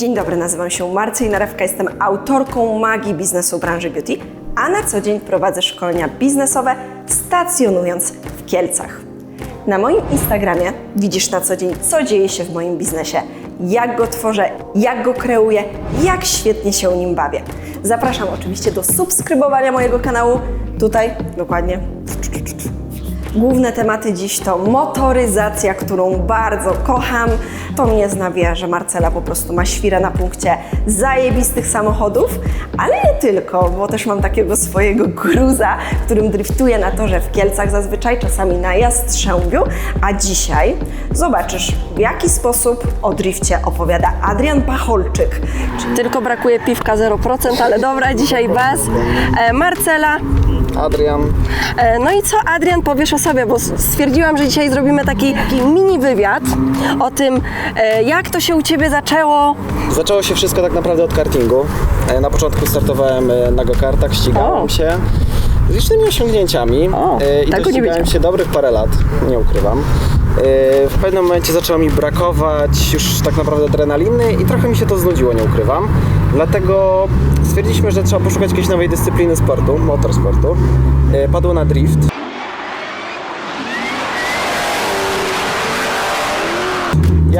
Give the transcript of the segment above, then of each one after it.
Dzień dobry, nazywam się Marcej Narewka, jestem autorką magii biznesu branży beauty, a na co dzień prowadzę szkolenia biznesowe stacjonując w Kielcach. Na moim Instagramie widzisz na co dzień, co dzieje się w moim biznesie, jak go tworzę, jak go kreuję, jak świetnie się nim bawię. Zapraszam oczywiście do subskrybowania mojego kanału, tutaj dokładnie Główne tematy dziś to motoryzacja, którą bardzo kocham. To mnie znawia, że Marcela po prostu ma świrę na punkcie zajebistych samochodów, ale nie tylko, bo też mam takiego swojego gruza, którym driftuję na torze w Kielcach zazwyczaj, czasami na Jastrzębiu, a dzisiaj zobaczysz, w jaki sposób o drifcie opowiada Adrian Pacholczyk. Tylko brakuje piwka 0%, ale dobra, dzisiaj bez. Marcela, Adrian. E, No i co Adrian powiesz o sobie, bo stwierdziłam, że dzisiaj zrobimy taki, taki mini wywiad o tym, e, jak to się u Ciebie zaczęło. Zaczęło się wszystko tak naprawdę od kartingu. E, Na początku startowałem na go-kartach, ścigałem O. się z licznymi osiągnięciami O, E, i tego to nie ścigałem wiedziałam. się dobrych parę lat, nie ukrywam. E, W pewnym momencie zaczęło mi brakować już tak naprawdę adrenaliny i trochę mi się to znudziło, nie ukrywam. Dlatego stwierdziliśmy, że trzeba poszukać jakiejś nowej dyscypliny sportu, motorsportu. E, Padło na drift.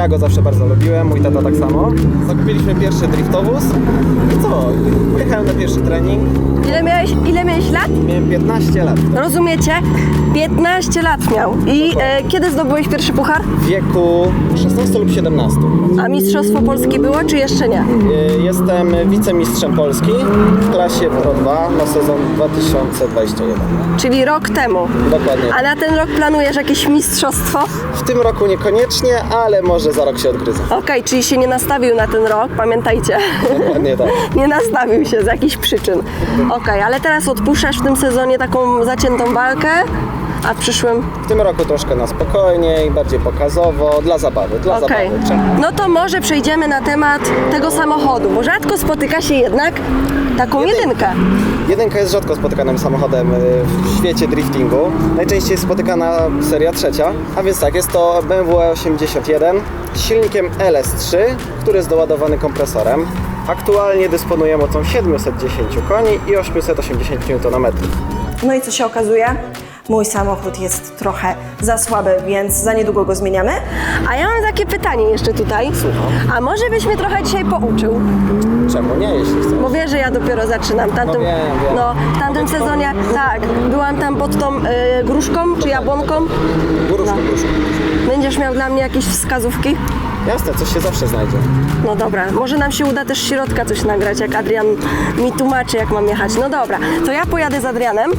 Ja go zawsze bardzo lubiłem, mój tata tak samo. Zakupiliśmy pierwszy driftowóz i co? Pojechałem na pierwszy trening. Ile miałeś, ile miałeś lat? Miałem 15 lat. Rozumiecie? 15 lat miał. I e, kiedy zdobyłeś pierwszy puchar? W wieku 16 lub 17. A Mistrzostwo Polski było, czy jeszcze nie? Y, Jestem wicemistrzem Polski w klasie Pro 2 na sezon 2021. Czyli rok temu. Dokładnie. A na ten rok planujesz jakieś mistrzostwo? W tym roku niekoniecznie, ale może za rok się odgryzę. Okej, czyli się nie nastawił na ten rok, pamiętajcie. Dokładnie tak. nie nastawił się z jakichś przyczyn. Okej, ale teraz odpuszczasz w tym sezonie taką zaciętą walkę, a w przyszłym W tym roku troszkę na spokojniej, bardziej pokazowo, dla zabawy, dla Okej. zabawy. Czemu? No to może przejdziemy na temat tego samochodu, bo rzadko spotyka się jednak taką jedynkę. Jedynka jest rzadko spotykanym samochodem y, w świecie driftingu. Najczęściej jest spotykana seria trzecia, a więc tak, jest to BMW E81 z silnikiem LS3, który jest doładowany kompresorem. Aktualnie dysponuje mocą 710 koni i 880 Nm. No i co się okazuje? Mój samochód jest trochę za słaby, więc za niedługo go zmieniamy. A ja mam takie pytanie jeszcze tutaj. A może byś mnie trochę dzisiaj pouczył? Czemu nie, jeśli chcesz? Bo wiesz, że ja dopiero zaczynam. Tamtym, No wiem, wiem. no, w tamtym sezonie, tak, byłam tam pod tą y, gruszką czy jabłonką. Gruszko, No. gruszko. Będziesz miał dla mnie jakieś wskazówki? Jasne, coś się zawsze znajdzie. No dobra, może nam się uda też z środka coś nagrać, jak Adrian mi tłumaczy, jak mam jechać. No dobra, to ja pojadę z Adrianem.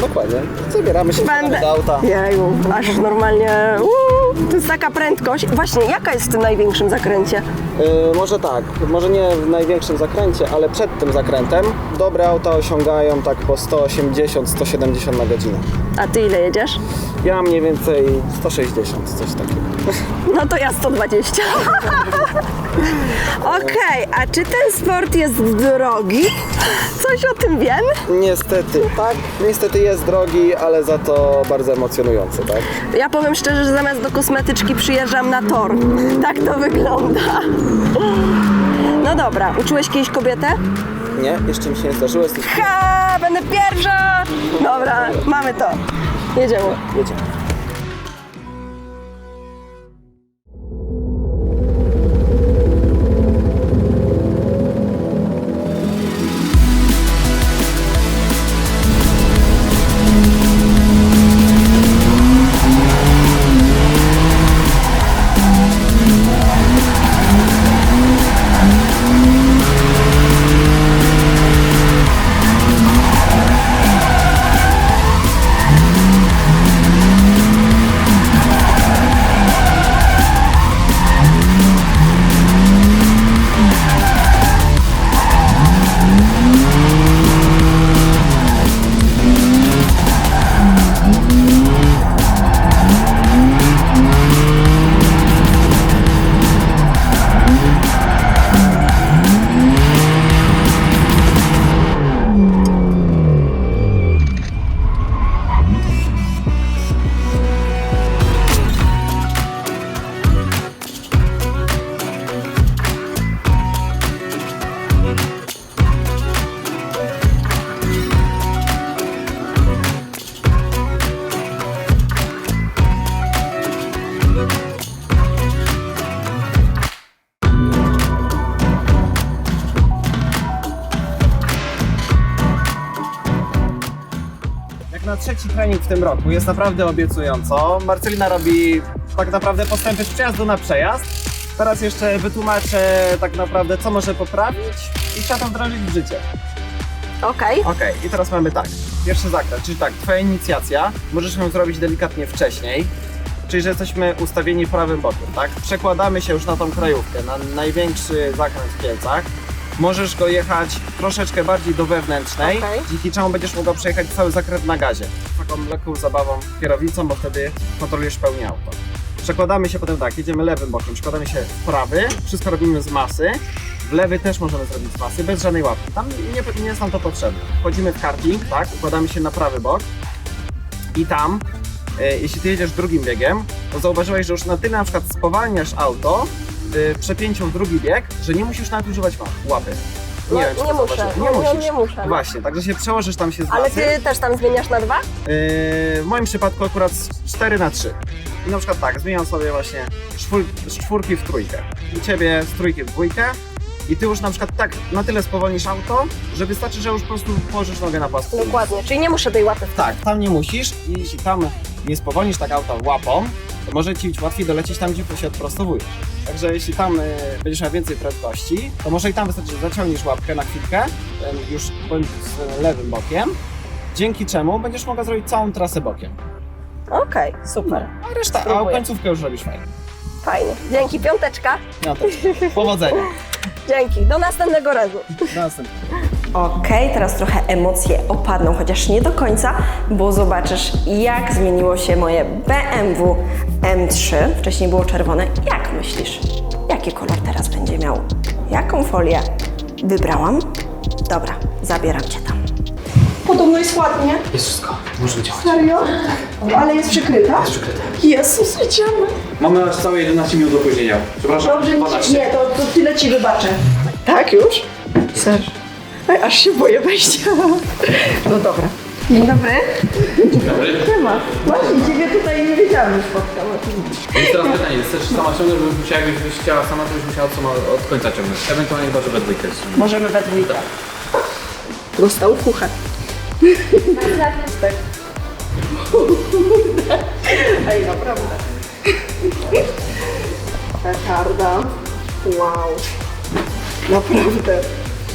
Dokładnie. Zabieramy się Będę... do auta. Jeju, aż normalnie... Uuu, to jest taka prędkość. Właśnie, jaka jest w tym największym zakręcie? Yy, może tak, może nie w największym zakręcie, ale przed tym zakrętem dobre auta osiągają tak po 180-170 na godzinę. A ty ile jedziesz? Ja mniej więcej 160, coś takiego. No to ja 120. Okej, a czy ten sport jest drogi? Coś o tym wiem? Niestety, tak, niestety jest drogi, ale za to bardzo emocjonujący, tak? Ja powiem szczerze, że zamiast do kosmetyczki przyjeżdżam na tor. Tak to wygląda. No dobra, uczyłeś kiedyś kobietę? Nie, jeszcze mi się nie zdarzyło, jesteś... Ha, będę pierwsza! Dobra, mamy to. Jedziemy. Jedziemy. Trzeci trening w tym roku. Jest naprawdę obiecująco. Marcelina robi tak naprawdę postępy z przejazdu na przejazd. Teraz jeszcze wytłumaczę tak naprawdę, co może poprawić i chciał to wdrożyć w życie. Okej. Okej, i teraz mamy tak. Pierwszy zakręt, czyli tak, twoja inicjacja. Możesz ją zrobić delikatnie wcześniej. Czyli, że jesteśmy ustawieni prawym bokiem, tak? Przekładamy się już na tą krajówkę, na największy zakręt w Kielcach. Możesz go jechać troszeczkę bardziej do wewnętrznej, Okej. dzięki czemu będziesz mogła przejechać cały zakręt na gazie. Taką lekką zabawą kierownicą, bo wtedy kontrolujesz pełnię auto. Przekładamy się potem tak, jedziemy lewym bokiem, przekładamy się w prawy, wszystko robimy z masy. W lewy też możemy zrobić z masy, bez żadnej łapki. Tam nie, nie jest nam to potrzebne. Wchodzimy w karting, tak, układamy się na prawy bok i tam, e, jeśli ty jedziesz drugim biegiem, to zauważyłeś, że już na tyle na przykład spowalniasz auto w przepięciu w drugi bieg, że nie musisz nawet używać ła- łapy. Nie, wiem, czy nie to muszę. Nie, Nie musisz. nie muszę. Właśnie, także się przełożysz tam się z Ale ty też tam zmieniasz na dwa? Yy, w moim przypadku akurat z 4 na 3. I na przykład tak, zmieniam sobie właśnie czwór, z czwórki w trójkę. U ciebie z trójki w dwójkę. I ty już na przykład tak na tyle spowolnisz auto, że wystarczy, że już po prostu położysz nogę na pasku. Dokładnie, czyli nie muszę tej łapy. Tak, tam nie musisz i jeśli tam nie spowolnisz tak auta łapą, może ci być łatwiej dolecieć tam, gdzie się odprostowujesz. Także jeśli tam y, będziesz miał więcej prędkości, to może i tam wystarczy, że zaciągniesz łapkę na chwilkę, już z lewym bokiem, dzięki czemu będziesz mogła zrobić całą trasę bokiem. Okej, super. A reszta, a końcówkę już robisz fajnie. Fajnie. Dzięki, piąteczka. No to powodzenia. Dzięki. Do następnego razu. Do następnego. Okej, teraz trochę emocje opadną, chociaż nie do końca, bo zobaczysz, jak zmieniło się moje BMW M3. Wcześniej było czerwone. Jak myślisz, jaki kolor teraz będzie miał? Jaką folię wybrałam? Dobra, zabieram cię tam. Podobno jest ładnie. Jest wszystko, możemy działać. Serio? Ale jest przykryta? Jest przykryte. Jezus, idziemy. Mamy aż całe 11 minut opóźnienia. Przepraszam, Dobrze, 12. nie, to, to tyle ci wybaczę. Tak już? Ser. Aż się boję wejścia. No dobra. Dzień dobry. Dzień dobry. Siema. Właśnie, ciebie tutaj nie wiedziałam, że spotkam. Jest teraz pytanie, chcesz sama ciągnąć, żebyś musiała, jakbyś chciała sama, to byś musiała od, sama, od końca ciągnąć. Ewentualnie chyba, że we dwójkę. Możemy we dwójkę. Dostał fuchę. Tak. Ej, naprawdę. Petarda. Wow. Naprawdę.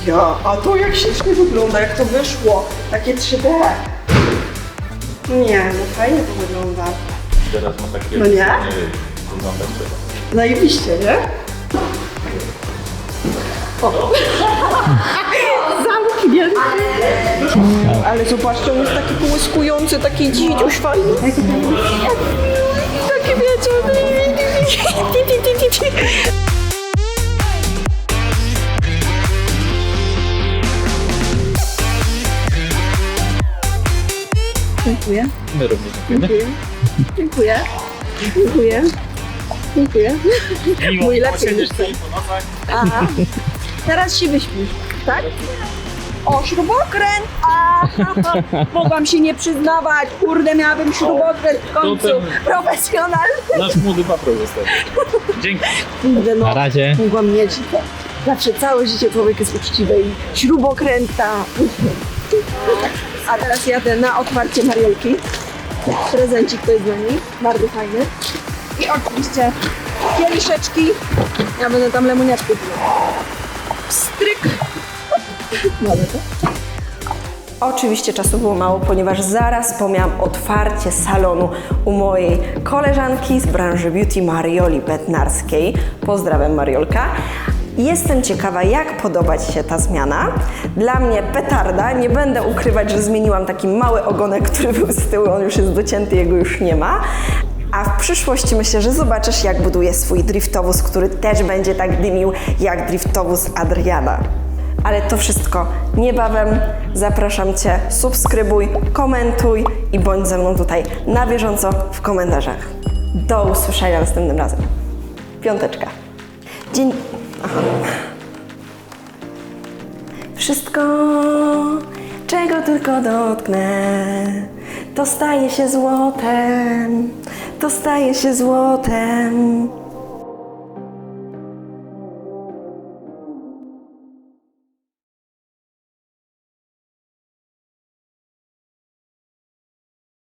Ja, a to jak ślicznie wygląda, jak to wyszło. Takie 3D. Nie, no fajnie to wygląda. Teraz ma takie... No nie? Zajebiście, nie? O. Zamknięty. Ale zobaczcie, on jest taki połyskujący, taki dzidziuś fajny. Taki wiecie. Dziękuję. My również dziękujemy. Dziękuję. Dziękuję. Dziękuję. Mój lepiej niż. Aha. Teraz się wyśpisz, tak? O, śrubokręt! Aha, mogłam się nie przyznawać. Kurde, miałabym śrubokręt w końcu. ten- Profesjonalny. Nasz młody patrol został. Dzięki. Kurde, no. Na razie. Mogłam mieć. Zawsze całe życie człowiek jest uczciwy i śrubokręta. A teraz jadę na otwarcie Mariolki. Prezencik to jest dla niej. Bardzo fajny. I oczywiście kieliszeczki. Ja będę tam lemoniaczki piła. Stryk. Mamy to. Oczywiście czasu było mało, ponieważ zaraz pomyłam otwarcie salonu u mojej koleżanki z branży beauty Marioli Bednarskiej. Pozdrawiam Mariolka. Jestem ciekawa, jak podoba Ci się ta zmiana. Dla mnie petarda. Nie będę ukrywać, że zmieniłam taki mały ogonek, który był z tyłu. On już jest docięty, jego już nie ma. A w przyszłości myślę, że zobaczysz, jak buduję swój driftowóz, który też będzie tak dymił jak driftowóz Adriana. Ale to wszystko niebawem. Zapraszam Cię, subskrybuj, komentuj i bądź ze mną tutaj na bieżąco w komentarzach. Do usłyszenia następnym razem. Piąteczka. Dzień... Wszystko, czego tylko dotknę, to staje się złotem, to staje się złotem.